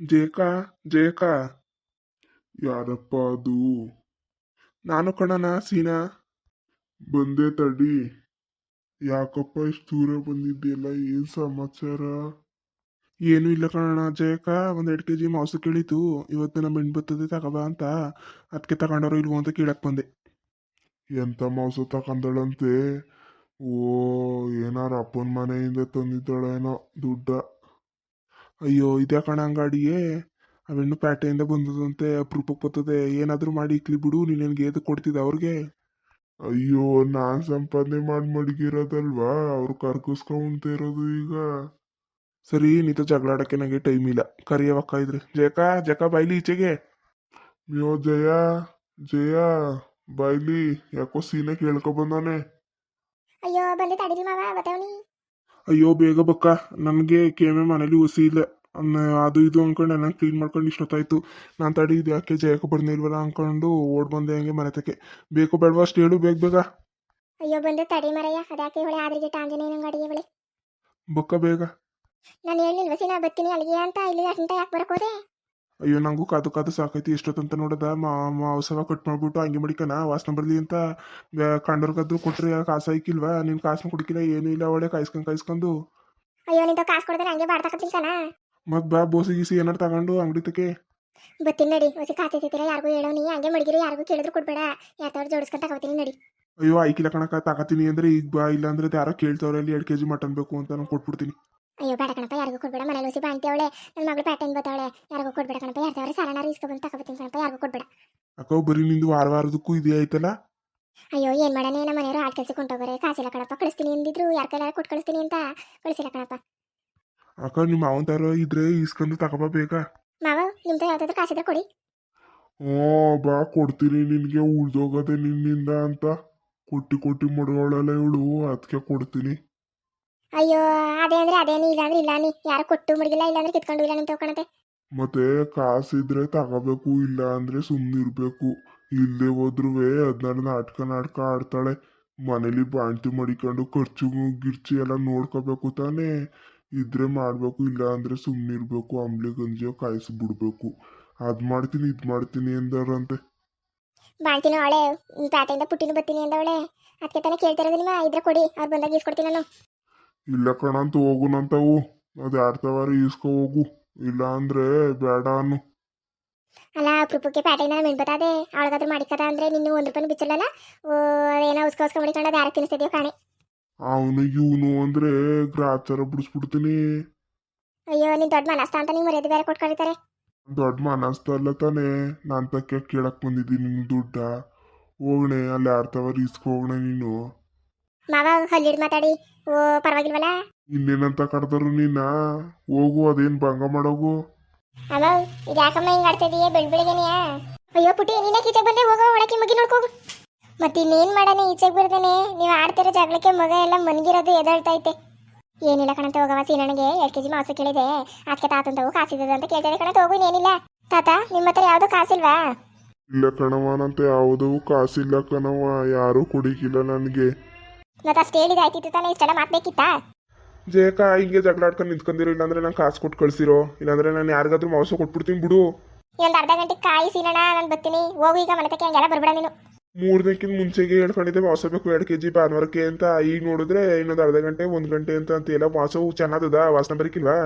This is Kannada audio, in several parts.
ಜೇಕ ಜೇಕ ಯಾರಪ್ಪ ಅದು ನಾನು ಕಣನ ಸೀನಾ ಬಂದೆ ತಡಿ ಯಾಕಪ್ಪ ಇಷ್ಟು ದೂರ ಬಂದಿದ್ದಿಲ್ಲ ಏನು ಸಮಾಚಾರ ಏನು ಇಲ್ಲ ಕಣಣ್ಣ ಜಯಕ ಒಂದೆರಡು ಎರಡು ಕೆ ಜಿ ಮಾಂಸ ಕೇಳಿತು ಇವತ್ತು ನಮ್ಮ ಹೆಣ್ಣು ಬರ್ತದೆ ತಗೋಬಾ ಅಂತ ಅದಕ್ಕೆ ತಗೊಂಡವ್ರು ಇಲ್ವೋ ಅಂತ ಕೇಳಕ್ ಬಂದೆ ಎಂತ ಮಾಂಸ ತಗೊಂಡಳಂತೆ ಓ ಏನಾರ ಅಪ್ಪನ ಮನೆಯಿಂದ ತಂದಿದ್ದಾಳೇನೋ ದುಡ್ಡ ಅಯ್ಯೋ ಇದ್ಯಾ ಕಣ ಅಂಗಾಡಿಯೇ. ಅವೆಣ್ಣು ಪೇಟೆಯಿಂದ ಬಂದದಂತೆ, ಅಪರೂಪಕ್ಕೆ ಬರ್ತದೆ. ಏನಾದರೂ ಮಾಡಿ ಇಕ್ಲಿ ಬಿಡು ನೀನೇನು ಏದು ಕೊಡ್ತಿದ್ದ ಅವ್ರಿಗೆ? ಅಯ್ಯೋ, ನಾನ್ ಸಂಪಾದನೆ ಮಾಡಿ ಮಡಗಿರೋದಲ್ವಾ? ಅವ್ರು ಕರ್ಕಿಸ್ಕೊಂತ ಇರೋದು ಈಗ. ಸರಿ, ನೀತ ಜಗಳಾಡಕ್ಕೆ ನನಗೆ ಟೈಮ್ ಇಲ್ಲ. ಕರಿಯವಕ್ಕ ಇದ್ರೆ. ಜಯಕ ಜಕ ಬಾಯ್ಲಿ ಈಚೆಗೆ. ಅಯ್ಯೋ ಜಯ ಜಯ ಬಾಯ್ಲಿ ಯಾಕೋ ಸೀನೆ ಕೇಳ್ಕೊ ಬಂದಾನೆ. ಅಯ್ಯೋ ಬಂದೆ ತಡಿಲಿ ಮಾವ ಬತ್ತವನಿ ಅಯ್ಯೋ ಬೇಗ ಬಕ್ಕ. ನನಗೆ ಕೆಮ್ಮೆ ಮನೇಲಿ ಹುಸಿ ಇಲ್ಲ ಅದು ಇದು ಅಂದ್ಕೊಂಡು ನಾನು ಕ್ಲೀನ್ ಮಾಡ್ಕೊಂಡು ಇಷ್ಟೊತ್ತಾಯ್ತು. ನಾನು ತಡಿ ಇದು ಯಾಕೆ ಜಯಕ್ಕೆ ಬರ್ನೇ ಇಲ್ವಲ್ಲ ಅನ್ಕೊಂಡು ಓಡ್ ಬಂದೆ ಹಂಗೆ ಮನೆ ತಕ್ಕೆ. ಬೇಕು ಬೇಡವಾ ಅಷ್ಟು ಹೇಳು ಬೇಗ ಬೇಗ. ಅಯ್ಯೋ ಬಂದೆ ತಡಿ ಮರಯ್ಯ. ಅದ್ಯಾಕೆ ಹೊಳೆ ಆದ್ರಿಗೆ ಆಂಜನೇಯನ ಅಡಿಗೆ ಬಳಿ ಬಕ್ಕ ಬೇಗ. ನಾನು ಹೇಳಿಲ್ವ ಸಿನ ಬತ್ತೀನಿ ಅಲ್ಲಿಗೆ ಅಂತ? ಇಲ್ಲಿ ಅಟಂಟ ಯಾಕೆ ಬರಕ್ ಹೋದೆ? ಅಯ್ಯೋ ನಂಗೂ ಕಾದು ಕಾದು ಸಾಕೈತಿ ಎಷ್ಟೊತ್ತಂತ ನೋಡದ? ಮಾವಸವ ಕಟ್ ಮಾಡ್ಬಿಟ್ಟು ಹಂಗೆ ಮಡಿಕನ? ವಾಸನೆ ಬರಲಿ ಅಂತ ಕಂಡೋರ್ಗಾದ್ರು ಕೊಟ್ರಿ ಕಾಸು ಹಾಕಿಲ್ವಾ? ನಿನ್ ಕಾಸ್ನ ಕುಡಿಕಿಲ್ಲ ಏನೂ ಇಲ್ಲ ಒಳ್ಳೆ ಕಾಯಿಸ್ಕೊಂಡು ಕಾಯಿಸ್ಕೊಂಡು. ಅಯ್ಯೋ ನಿಂತ ಕಾಸು ಕೊಡದೆ ಹಂಗೆ ಬಾಡ್ತಕತ್ತಿಲ್ಕನ ಮತ್ ಬಾ ಬೋಸಿ ಗೀಸಿ ಏನಾರು ತಗೊಂಡು ಅಂಗಡಿ ತಕ್ಕೆ ಬತ್ತೀನಿ ನಡಿ ಒಸಿ ಖಾತೆ ತಿಂತೀರ ಯಾರಿಗೂ ಹೇಳೋ ನೀ ಹಂಗೆ ಮಡಗಿರಿ ಯಾರಿಗೂ ಕೇಳಿದ್ರು ಕೊಡ್ಬೇಡ. ಯಾತವ್ರು ಜೋಡಿಸ್ಕಂತ ತಗೋತೀನಿ ನಡಿ. ಅಯ್ಯೋ ಐಕಿಲ್ಲ ಕಣಕ ತಗತೀನಿ ಅಂದ್ರೆ ಈಗ ಬಾ ಇಲ್ಲ ಅಂದ್ರೆ ಯಾರೋ ಕೇಳ್ತವ್ರೆ ಅಲ್ಲಿ ಎರಡು ಕೆ ಜಿ ಮಟನ್ ಬೇಕು ಅಂತ ನಾನು ಕೊಟ್ಬಿಡ್ತೀನಿ. ಅಯ್ಯೋ ಬೇಡ ಕಣಪ್ಪ ಯಾರಿಗೂ ಕೊಡ್ಬೇಡ. ಮನೇಲಿ ಹೊಸಿ ಬಾಂತಿ ಅವಳೆ ನನ್ನ ಮಗಳು ಪ್ಯಾಟರ್ನ್ ಬತ್ತವಳೆ ಯಾರಿಗೂ ಕೊಡ್ಬೇಡ ಕಣಪ್ಪ. ಯಾರ್ದವ್ರೆ ಸಾಲನಾರು ಇಸ್ಕೊಬಂದು ತಗೋತೀನಿ ಕಣಪ್ಪ ಯಾರಿಗೂ ಕೊಡ್ಬೇಡ. ಅಕ್ಕ ಬರೀ ನಿಂದು ವಾರ ವಾರದಕ್ಕೂ ಇದೇ ಆಯ್ತಲ್ಲ? ಅಯ್ಯೋ ಏನ್ ಮಾಡನೆ ನಮ್ಮ ಮನೆಯವರು ಆಟ ಕೆಲ್ಸಕ್ಕೆ ಕೊಂಟೋಗೋರೆ ಕಾಸಿಲ್ಲ ಕಣಪ್ಪ ಕಳಿಸ್ತೀನಿ ಅಂದಿದ್ರು ಯಾರ ಕೈಲಾರ ಕೊಟ್ಟು ಕಳಿಸ್ತೀನಿ ಅಂತ ಕಳಿಸಿಲ್ಲ ಕಣಪ್ಪ. ಅಕ್ಕ ನಿಮ್ಮ ಮಾವನ್ ತರ ಇದ್ರೆ ಇಸ್ಕೊಂಡು ತಗೋಬಾ ಬೇಕಾ ಮಾವ ನಿಮ್ದು ಯಾವ್ದಾದ್ರು ಕಾಸಿದ್ರೆ ಕೊಡಿ. ಓ ಬಾ ಕೊಡ್ತೀನಿ. ನಿನಗೆ ಉಳ್ದೋಗದೆ ನಿನ್ನಿಂದ ಅಂತ. ಕೊಟ್ಟಿ ಕೊಟ್ಟಿ ಮಡಗಳಲ್ಲ ಇವಳು ಅದಕ್ಕೆ ಕೊಡ್ತೀನಿ. ಅಯ್ಯೋ ಅದೇ ಅಂದ್ರೆ ಅದೇನು ಇಲ್ಲ ಅಂದ್ರೆ ಇಲ್ಲ ನೀ. ಯಾರು ಕೊಟ್ಟು ಮುಡಿಗಿಲ್ಲ ಇಲ್ಲ ಅಂದ್ರೆ ಕಿತ್ಕೊಂಡು ಇಲ್ಲ ಕಣತೆ ಮತ್ತೆ ಕಾಸಿದ್ರೆ ತಗೋಬೇಕು ಇಲ್ಲ ಅಂದ್ರೆ ಸುಮ್ಮನಿರ್ಬೇಕು ಇಲ್ಲದೆ ಹೋದ್ರೂ ಅದನ್ನ ನಾಟಕ ನಾಟಕ ಆಡ್ತಾಳೆ. ಮನೇಲಿ ಬಾಣ್ತಿ ಮಡಿಕೊಂಡು ಖರ್ಚು ಗಿರ್ಚಿ ಎಲ್ಲ ನೋಡ್ಕೋಬೇಕು ತಾನೇ. ಇದ್ರೆ ಮಾಡಬೇಕು ಇಲ್ಲ ಅಂದ್ರೆ ಸುಮ್ಮನಿರ್ಬೇಕು ಅಂಬ್ಲಿ ಗಂಜಿಯೋ ಕಾಯಿಸಿ ಬಿಡ್ಬೇಕು. ಅದ್ ಮಾಡ್ತೀನಿ ಇದು ಮಾಡ್ತೀನಿ ಎಂದರಂತೆ ಬಾಣ್ತಿನ ಅವಳೆ ಪ್ಯಾಟೆಯಿಂದ ಪುಟ್ಟಿನ ಬತ್ತೀನಿ ಅಂದವಳೆ. ಅದಕ್ಕೆ ತಾನೇ ಕೇಳ್ತಿರೋದು ನಿಮ್ಮ? ಇದ್ರೆ ಕೊಡಿ ಅವ್ರು ಬಂದಾಗ ಈಸ್ಕೊಡ್ತೀನಿ ನಾನು. ಇಲ್ಲ ಕಣಂತ ಹೋಗುನಂತವು. ಅದು ಆಡ್ತವಾರ ಈಸ್ಕೊ ಹೋಗು. ಇಲ್ಲ ಅಂದ್ರೆ ಬೇಡ ಅನ್ನು. ಅಲ್ಲ ಅಪರೂಪಕ್ಕೆ ಪ್ಯಾಟೆಯಿಂದ ಮೆಣ್ ಬತ್ತದೆ ಅವಳಿಗಾದ್ರೂ ಮಾಡಿಕದ ಅಂದ್ರೆ ನಿನ್ನ ಒಂದು ರೂಪಾಯಿ ಬಿಚ್ಚಲ್ಲ ಓ ಏನೋ ಉಸ್ಕ ಉಸ್ಕ ಮಾಡಿಕೊಂಡು ಅದು ಯಾರು ತಿನ್ನಿಸ್ತಿದ್ಯೋ ಕಾಣೆ. ಅವನು ಇವನು ಅಂದ್ರೆ ಗ್ರಾಚಾರ ಬಿಡಿಸ್ಬಿಡ್ತೀನಿ. ಅಯ್ಯೋ ನೀನ್ ದೊಡ್ಡ ಮನಸ್ತ ಅಂತ ನೀವು ಮರ್ಯಾದೆ ಬೇರೆ ಕೊಟ್ಕೊಂಡಿರ್ತಾರೆ. ದೊಡ್ಡ ಮನಸ್ತಲ್ಲ ತಾನೆ. ನಾನು ತಕ್ಕೆ ಕೇಳಕ್ ಬಂದಿದ್ದೀನಿ ದುಡ್ಡ. ಹೋಗಣೆ ಅಲ್ಲಿ ಆಡ್ತವಾರ ಇಸ್ಕೋಗಣೆ ನೀನು. ಮಾವ ಹಲ್ಲಿಡ್ ಮಾತಾಡಿ. ಓ ಪರವಾಗಿಲ್ವಲ್ಲ? ಇನ್ನೇನಂತ ಕರೆದರು ನೀನ? ಹೋಗು ಅದೇನ್ ಭಂಗ ಮಾಡೋಗು? ಅಮ್ಮ ಇದು ಯಾಕಮ್ಮ ಹಿಂಗ್ ಆಡ್ತಿದೀಯ ಬೆಳ್ ಬೆಳಿಗ್ಗೆನೆಯಾ? ಅಯ್ಯೋ ಪುಟಿ ನೀನೇ ಕೀಚಕ್ ಬಂದೆ. ಹೋಗೋ ಒಳಕ್ಕೆ ಮುಗಿ ನೋಡ್ಕೋಗು ಮತ್ತೆ ಇನ್ನೇನ್ ಮಾಡನೆ ಈಚೆಗೆ ಬಿಡ್ದೇನೆ ನೀವು ಆಡ್ತಿರೋ ಜಗಳಕ್ಕೆ ಮಗ ಎಲ್ಲ ಮನ್ಗಿರೋದು ಎದಳ್ತೈತೆ ಏನಿಲ್ಲ ಕಣಂತ ಹೋಗವ ಸೀನನಿಗೆ ಎರಡು ಕೆಜಿ ಮಾಂಸ ಕೇಳಿದೆ. ಅದಕ್ಕೆ ತಾತಂತವು ಕಾಸಿದ್ದದ ಅಂತ ಕೇಳ್ತಾರೆ ಕಣಂತ ಹೋಗು ಇನ್ನೇನಿಲ್ಲ. ತಾತ ನಿಮ್ಮ ಹತ್ರ ಯಾವ್ದು ಕಾಸಿಲ್ವಾ? ಇಲ್ಲ ಕಣವನಂತೆ ಯಾವುದೂ ಕಾಸಿಲ್ಲ ಕಣವ ಯಾರೂ ಕುಡಿಕಿಲ್ಲ ನನಗೆ. ಮತ್ತೆ ಅಷ್ಟು ಹೇಳಿದ ಆಯ್ತಿತ್ತು ತಾನೇ ಇಷ್ಟೆಲ್ಲ ಮಾತ್ಬೇಕಿತ್ತಾ? ಜೇಕ ಹಿಂಗೆ ಜಗಳಾಡ್ಕೊಂಡು ನಿಂತ್ಕೊಂಡಿರೋ ಇಲ್ಲಾಂದ್ರೆ ನಂಗೆ ಕಾಸು ಕೊಟ್ಟು ಕಳ್ಸಿರೋ. ಇಲ್ಲಾಂದ್ರೆ ನಾನು ಯಾರಿಗಾದ್ರೂ ಮಾಂಸ ಕೊಟ್ಬಿಡ್ತೀನಿ ಬಿಡು. ಒಂದು ಅರ್ಧ ಗಂಟೆ ಕಾಯಿ ಸೀನಣ್ಣ ನಾನು ಬರ್ತೀನಿ. ಹೋಗು ಈಗ ಮನೆ ತಕ್ಕೆ ಹಂಗೆಲ್ಲ ಬರ್ಬೇಡ ನೀನು. ಮೂರನೇಕ್ಕಿಂತ ಮುಂಚೆಗೆ ಹೇಳ್ಕೊಂಡಿದ್ದೆ ಮಾಂಸ ಬೇಕು ಎರಡು ಕೆ ಜಿ ಭಾನುವಾರಕ್ಕೆ ಅಂತ. ಈಗ ನೋಡಿದ್ರೆ ಇನ್ನೊಂದು ಅರ್ಧ ಗಂಟೆ ಒಂದು ಗಂಟೆ ಅಂತ ಅಂತ. ಎಲ್ಲ ಮಾಂಸವು ಚೆನ್ನಾಗದ ವಾಸನೆ ಬರಕಿಲ್ವಾ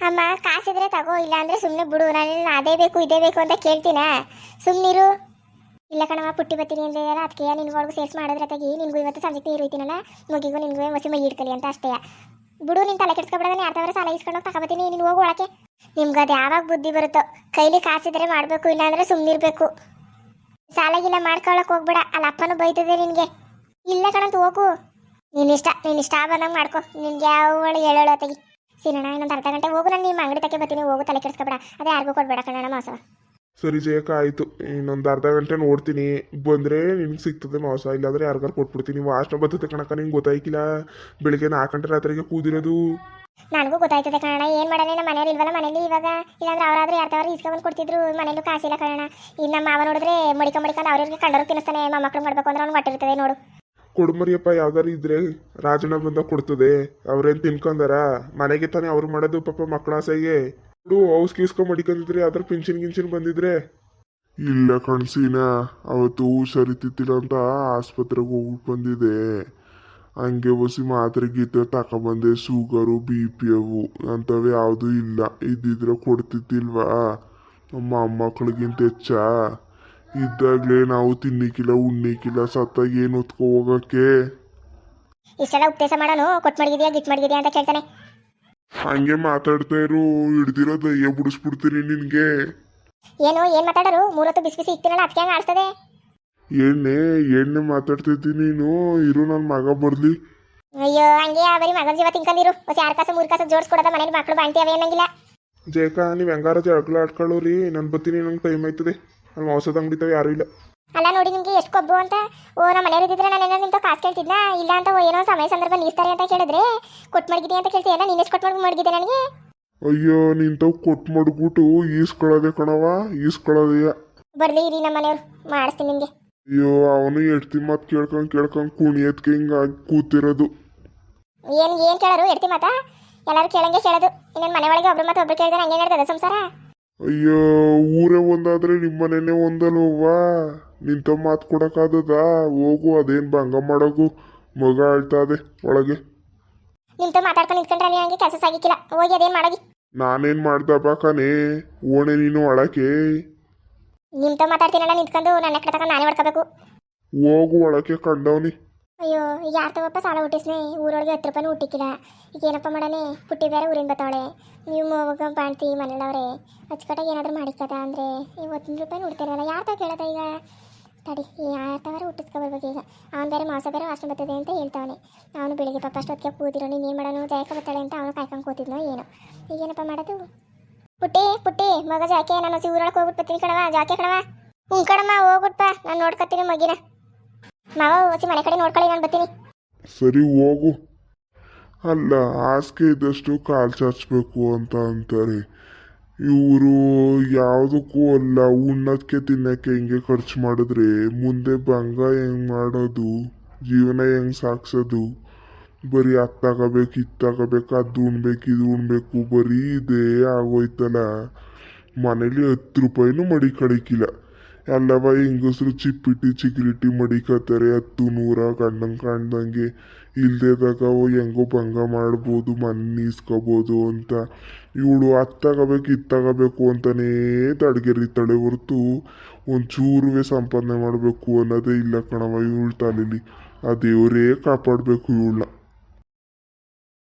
ಅಮ್ಮ ಕಾಸಿದ್ರೆ ತಗೋ ಇಲ್ಲ ಅಂದ್ರೆ ಸುಮ್ಮನೆ ಬಿಡು. ನಾನು ಅದೇ ಬೇಕು ಇದೇ ಬೇಕು ಅಂತ ಕೇಳ್ತೀನ? ಸುಮ್ಮನಿರು ಇಲ್ಲ ಕಣವ ಪುಟ್ಟಿ ಬತ್ತೀನಿ ಅಂದ್ರೆ ಅದಕ್ಕೆ ನಿನ್ ಒಳಗೂ ಸೇರ್ಸ್ ಮಾಡಿದ್ರೆ ತೆಗಿ ನಿನ್ಗೂ ಇವತ್ತು ಸಂಜೆ ನೀರು ಹೋಯ್ತೀನಲ್ಲ ಮುಗಿಗೂ ನಿನ್ಗೂ ಮಸಿ ಮೈ ಇಡ್ಕಲಿ ಅಂತ ಅಷ್ಟೇ. ಬಿಡು, ನಿನ್ ತಲೆ ಕೆಡ್ಸ್ಕೊಬಿಡೋದು ಯಾರ್ದವ್ರ ಸಾಲ ಇಸ್ಕೊಂಡು ತಗೋಬತ್ತೀನಿ ನೀನು ಹೋಗು ಒಳಕ್ಕೆ. ನಿಮ್ಗೆ ಅದು ಯಾವಾಗ ಬುದ್ಧಿ ಬರುತ್ತೋ, ಕೈಲಿ ಕಾಸಿದ್ರೆ ಮಾಡಬೇಕು, ಇಲ್ಲಾಂದ್ರೆ ಸುಮ್ಮನಿರಬೇಕು ಸುಮ್ಮನಿರ್ಬೇಕು ಸಾಲ ಗಿಲ್ಲ ಮಾಡ್ಕೊಳಕ್ ಹೋಗ್ಬೇಡ ಅಲ್ಲ ಅಪ್ಪನೂ ಬೈತದೆ ನಿನಗೆ. ಇಲ್ಲ ಕಣಂತ ಹೋಗು. ನೀನಿಷ್ಟ ನಿನ್ ಇಷ್ಟ ಬಂದಂಗೆ ಮಾಡ್ಕೊ. ನಿನ್ಗೆ ಯಾವ ಹೇಳೋಳು ತೆಗಿ ಸೀನಣ್ಣ, ಇನ್ನೊಂದು ಅರ್ಧ ಗಂಟೆ ಹೋಗು, ನಾನು ನಿಮ್ಮ ಅಂಗಡಿ ತಕ್ಕೆ ಬರ್ತೀನಿ, ಹೋಗು, ತಲೆ ಕೆಡಿಸ್ಕೊಬೇಡ. ಅದೇ ಯಾರಿಗೂ ಕೊಡ್ಬೇಡ ಕಣಣ್ಣ ಮಾಸ ಸರಿ ಜಯಕ ಆಯಿತು ಇನ್ನೊಂದು ಅರ್ಧ ಗಂಟೆ ನೋಡ್ತೀನಿ. ಬಂದ್ರೆ ನಿನಗೆ ಸಿಗ್ತದೆ ಮೋಸ ಇಲ್ಲಾಂದ್ರೆ ಯಾರಿಗಾರು ಕೊಟ್ಬಿಡ್ತೀನಿ. ವಾಸನೆ ಬರ್ತದೆ ಕಣಕ ನಿಂಗೆ ಗೊತ್ತಾಯ್ಕಿಲ್ಲ. ಬೆಳಿಗ್ಗೆ ನಾಲ್ಕು ಗಂಟೆ ರಾತ್ರಿಗೆ ಕೂದಿರೋದು. ನನಗೂ ಗೊತ್ತಾಯ್ತದೆ ಕಣ ಏನು ಮಾಡೋಣ? ನಮ್ಮ ಮನೇಲಿ ಇಲ್ವಲ್ಲ ಮನೇಲಿ ಇವಾಗ? ಇಲ್ಲಾಂದ್ರೆ ಅವರಾದ್ರೂ ಯಾರ್ದವ್ರು ಇಸ್ಕೊಂಡ್ಬಂದು ಕೊಡ್ತಿದ್ರು. ಮನೇಲೂ ಕಾಸಿಲ್ಲ ಕಣ ಇನ್ನು ನಮ್ಮ ಮಾವ ನೋಡಿದ್ರೆ ಮಡಿಕ ಮಡಿಕೊಂಡು ಅವ್ರಿಗೆ ಕಂಡವ್ರು ತಿನ್ನಿಸ್ತಾನೆ. ಮೊಮ್ಮಕ್ಳು ಮಾಡಬೇಕು ಅಂದ್ರೆ ಅವ್ನು ಹೊಟ್ಟಿರ್ತದೆ ನೋಡು. ಕೊಡ್ಮರಿಯಪ್ಪ ಯಾವ್ದಾರು ಇದ್ರೆ ರಾಜಣ್ಣ ಬಂದ ಕೊಡ್ತದೆ. ಅವ್ರೇನು ತಿನ್ಕೊಂಡಾರ? ಮನೆಗೆ ತಾನೇ ಅವ್ರು ಮಾಡೋದು ಪಾಪ ಮಕ್ಕಳ ಆಸೆಗೆ. ಔಸ್ ಕೀಸ್ಕೊ ಮಡಿಕೊಂಡಿದ್ರೆ ಅದ್ರ ಪೆನ್ಷನ್ ಗಿನ್ಷನ್ ಬಂದಿದ್ರೆ. ಇಲ್ಲ ಕಣ್ಸಿನ ಅವತ್ತು ಹುಷಾರಿತ್ತಿಲ್ಲ ಅಂತ ಆಸ್ಪತ್ರೆಗೆ ಹೋಗಿ ಬಂದಿದೆ. ಹಂಗೆ ಬಸಿ ಮಾತ್ರೆ ಗೀತ್ರೆ ತಕೊಂಬಂದೆ ಶುಗರು ಬಿ ಪಿ ಅವು ಅಂಥವು ಯಾವುದೂ ಇಲ್ಲ. ಇದ್ದಿದ್ರೆ ಕೊಡ್ತಿದ್ದಿಲ್ವಾ? ನಮ್ಮ ಅಮ್ಮಕ್ಳಿಗಿಂತ ಹೆಚ್ಚ. ಇದ್ದಾಗಲೇ ನಾವು ತಿನ್ನಿಕ್ಕಿಲ್ಲ ಉಣ್ಣಿಕ್ಕಿಲ್ಲ ಸತ್ತಾಗ ಏನು ಹೊತ್ಕೊ ಹೋಗಕ್ಕೆ? ಇಷ್ಟೆಲ್ಲ ಉಪದೇಶ ಮಾಡೋನು ಕೊಟ್ಟು ಮಾಡಿದ್ಯಾ ಗಿಟ್ ಮಾಡಿದ್ಯಾ ಅಂತ ಕೇಳ್ತಾನೆ. ಹಂಗೆ ಮಾತಾಡ್ತಾ ಇರು ಹಿಡ್ದಿರೋ ದಯ್ಯ ಬಿಡಿಸ್ಬಿಡ್ತೀನಿ ನಿನ್ಗೆ. ಏನು ಏನ್ ಮಾತಾಡೋರು? ಮೂರೊತ್ತು ಬಿಸಿ ಬಿಸಿ ಇಕ್ತಿರಲ್ಲ ಅದಕ್ಕೆ ಹೆಂಗ್ ಆಡ್ತದೆ ಎಣ್ಣೆ ಎಣ್ಣೆ ಮಾತಾಡ್ತಿದ್ದೀನಿ ನೀನು ಇರು ನನ್ನ ಮಗ ಬರ್ಲಿ. ಅಯ್ಯೋ ಹಂಗೆ ಬರೀ ಮಗನ ಜೀವ ತಿನ್ಕೊಂಡಿರು. ಹೊಸ ಯಾರ ಕಾಸು ಮೂರು ಕಾಸು ಜೋಡಿಸ್ಕೊಡೋದ ಮನೇಲಿ ಮಕ್ಕಳು ಬಾಣ್ತಿ ಅವ ಅನ್ನಂಗಿಲ್ಲ. ಜಯಕ ನೀವು ಹೆಂಗಾರ ಜಗಳ ಆಡ್ಕೊಳ್ಳೋ ರೀ ನಾನು ಬರ್ತೀನಿ ನಂಗೆ ಟೈಮ್ ಆಯ್ತದೆ. ಅಲ್ಲಿ ಔಷಧ ಅಂಗಡಿ ತಾವ ಯಾರೂ ಇಲ್ಲ. ಅಲ್ಲ ನೋಡಿ ನಿಮಗೆ ಎಷ್ಟು ಕೊಬ್ಬು ಅಂತ? ಓ ನಮ್ಮ ಮನೆಯವ್ರು ಇದ್ದಿದ್ರೆ ನಾನು ಏನಾದ್ರು ನಿಂತ ಕಾಸು ಕೇಳ್ತಿದ್ನ? ಇಲ್ಲ ಅಂತ ಏನೋ ಸಮಯ ಸಂದರ್ಭ ನೀಸ್ತಾರೆ ಅಂತ ಕೇಳಿದ್ರೆ ಕೊಟ್ಟು ಮಡಗಿದ್ಯಾ ಅಂತ ಕೇಳ್ತೀಯಲ್ಲ ಅಲ್ಲ? ನೀನೆಷ್ಟು ಕೊಟ್ಟು ಮಡಗಿ ಮಡಗಿದೆ ನನಗೆ? ಅಯ್ಯೋ ನಿಂತವ್ ಕೊಟ್ಟು ಮಡ್ಬಿಟ್ಟು ಈಸ್ಕೊಳ್ಳೋದೆ ಕಣವ ಈಸ್ಕೊಳ್ಳೋದೆಯ ಬರ್ಲಿ ಇರಿ ನಮ್ಮ ಮನೆಯವ್ರು ಮಾಡಿಸ್ತೀನಿ ನಿಮಗೆ. ಅಯ್ಯೋ ಅವನು ಎಡ್ತಿ ಮಾತು ಕೇಳ್ಕೊಂಡು ಕೇಳ್ಕೊಂಡು ಕುಣಿಯೋದಕ್ಕೆ ಹಿಂಗಾಗಿ ಕೂತಿರೋದು. ಏನು ಏನು ಕೇಳೋರು? ಎಡ್ತಿ ಮಾತಾ? ಎಲ್ಲರೂ ಕೇಳಂಗೆ ಕೇಳೋದು. ಇನ್ನೇನು ಮನೆ ಒಳಗೆ ಒಬ್ರು ಮತ್ತೆ ಒಬ್ರು ಕೇಳಿದ್ರೆ ಹಂಗೆ ನಡ್ತದೆ ಸಂಸಾರ? ಅಯ್ಯೋ ಊರೇ ಒಂದಾದ್ರೆ ನಿಮ್ಮ ಮನೆನೇ ಒಂದಲ್ವಾ ನಿಂತ ಮಾತು ಕೊಡಕ್ಕಾದದ? ಹೋಗು ಅದೇನ್ ಭಂಗ ಮಾಡೋಗು? ಮಗ ಅಳ್ತಾದೆ ಒಳಗೆ. ನಿಂತ ಮಾತಾಡ್ಕೊಂಡು ನಿಂತ್ಕೊಂಡ್ರೆ ನೀ ಹಂಗೆ ಕೆಲಸ ಸಾಗಿಕ್ಕಿಲ್ಲ. ಹೋಗಿ ಅದೇನು ಮಾಡೋಗಿ ನಾನೇನ್ ಮಾಡ್ದಪ್ಪ ಕಣೆ? ಓಣೆ ನೀನು ಒಳಕ್ಕೆ. ನಿಂತ ಮಾತಾಡ್ತೀನಲ್ಲ ನಿಂತ್ಕೊಂಡು ನನ್ನ ಕಡೆ ತಗೊಂಡು ನಾನೇ ಮಾಡ್ಕೋಬೇಕು ಹೋಗು ಒಳಕೆ ಕಂಡವ್ನಿ. ಅಯ್ಯೋ ಈಗ ಯಾರ ತಗೋಪ್ಪ ಸಾಲ ಹುಟ್ಟಿಸ್ನೆ? ಊರೊಳಗೆ ಹತ್ತು ರೂಪಾಯಿ ಹುಟ್ಟಿಕ್ಕಿಲ್ಲ. ಈಗ ಏನಪ್ಪ ಮಾಡನೆ ಪುಟ್ಟಿ ಬೇರೆ ಊರಿಂದ ಬತ್ತಾವಳೆ. ನೀವು ಹೋಗ ಬಾಣ್ತಿ ಮನೇಲವ್ರೆ ಅಚ್ಚುಕಟ್ಟಾಗಿ ಏನಾದರೂ ಮಾಡಿಕದ ಅಂದರೆ ಇವತ್ತು ರೂಪಾಯಿ ಹುಡ್ತಿರಲ್ಲ ಯಾರ ತ ಕೇಳದ ಈಗ? ತಡಿ, ಈ ತಗಾರ ಹುಟ್ಟಿಸ್ಕೊಬರ್ಬೇಕು ಈಗ. ಅವನು ಬೇರೆ ಮಾಸ ಬೇರೆ ವಾಸನೆ ಬರ್ತದೆ ಅಂತ ಹೇಳ್ತಾವನೆ. ಅವನು ಬೆಳಿಗ್ಗೆ ಪಾಪ ಅಷ್ಟೊತ್ತಿಗೆ ಕೂತಿರೋ, ನೀನು ಏನು ಮಾಡೋನು? ಜಾಯಕ ಬರ್ತಾಳೆ ಅಂತ ಅವನು ಕಾಯ್ಕೊಂಡು ಕೂತಿದ್ನೋ ಏನೋ. ಈಗೇನಪ್ಪ ಮಾಡೋದು? ಪುಟ್ಟಿ ಪುಟ್ಟಿ, ಮಗ ಜಾಕೆ ನಾನು ಹೊಸಿ ಊರೊಳಗೆ ಹೋಗ್ಬಿಟ್ಟು ಬರ್ತೀನಿ ಜಾಕೆ ಕಣವ ಹ್ಞೂ ಕಣಮ್ಮ ಹೋಗ್ಬಿಟ್ಪ ನಾನು ನೋಡ್ಕೊತೀನಿ ಮಗಿನ. ಮಾವ ಹೊಸಿ ಮನೆ ಕಡೆ ನೋಡ್ಕೊಳ್ಳಿ, ನಾನು ಬರ್ತೀನಿ. ಸರಿ, ಹೋಗು. ಅಲ್ಲ, ಹಾಸಿಗೆ ಇದ್ದಷ್ಟು ಕಾಲು ಚಾಚಬೇಕು ಅಂತ ಅಂತಾರೆ. ಇವರು ಯಾವುದಕ್ಕೂ ಅಲ್ಲ ಉಣ್ಣೋದಕ್ಕೆ ತಿನ್ನಕ್ಕೆ ಹಿಂಗೆ ಖರ್ಚು ಮಾಡಿದ್ರೆ ಮುಂದೆ ಭಂಗ ಹೆಂಗೆ ಮಾಡೋದು? ಜೀವನ ಹೆಂಗೆ ಸಾಕ್ಸೋದು ಬರೀ ಅದು ತಗೋಬೇಕು ಇದು ತಗೋಬೇಕು ಅದು ಉಣ್ಬೇಕು, ಇದು ಉಣ್ಬೇಕು, ಬರೀ ಇದೇ ಆಗೋಯ್ತಲ್ಲ. ಮನೇಲಿ ಹತ್ತು ರೂಪಾಯಿನೂ ಮಡಿ ಕಡಿಕಿಲ್ಲ ಎಲ್ಲವ ಹೆಂಗಸ್ರು ಚಿಪ್ಪಿಟ್ಟು ಚಿಕ್ರಿಟಿ ಮಡಿಕತ್ತಾರೆ, ಹತ್ತು ನೂರ ಕಂಡಂಗೆ ಕಾಣ್ದಂಗೆ. ಇಲ್ದೇದಾಗ ಅವು ಹೆಂಗೋ ಭಂಗ ಮಾಡ್ಬೋದು, ಮನೆ ಇಸ್ಕೋಬೋದು ಅಂತ. ಇವಳು ಅದು ತಗೋಬೇಕು ಇದು ತಗೋಬೇಕು ಅಂತಲೇ ತಡ್ಗೆರಿತಾಳೆ ಹೊರತು. ಒಂಚೂರುವೆ ಸಂಪಾದನೆ ಮಾಡಬೇಕು ಅನ್ನೋದೇ ಇಲ್ಲ ಕಣವ ಇವಳು ತಲೆಲಿ. ಆ ದೇವರೇ ಕಾಪಾಡಬೇಕು ಇವಳನ್ನ.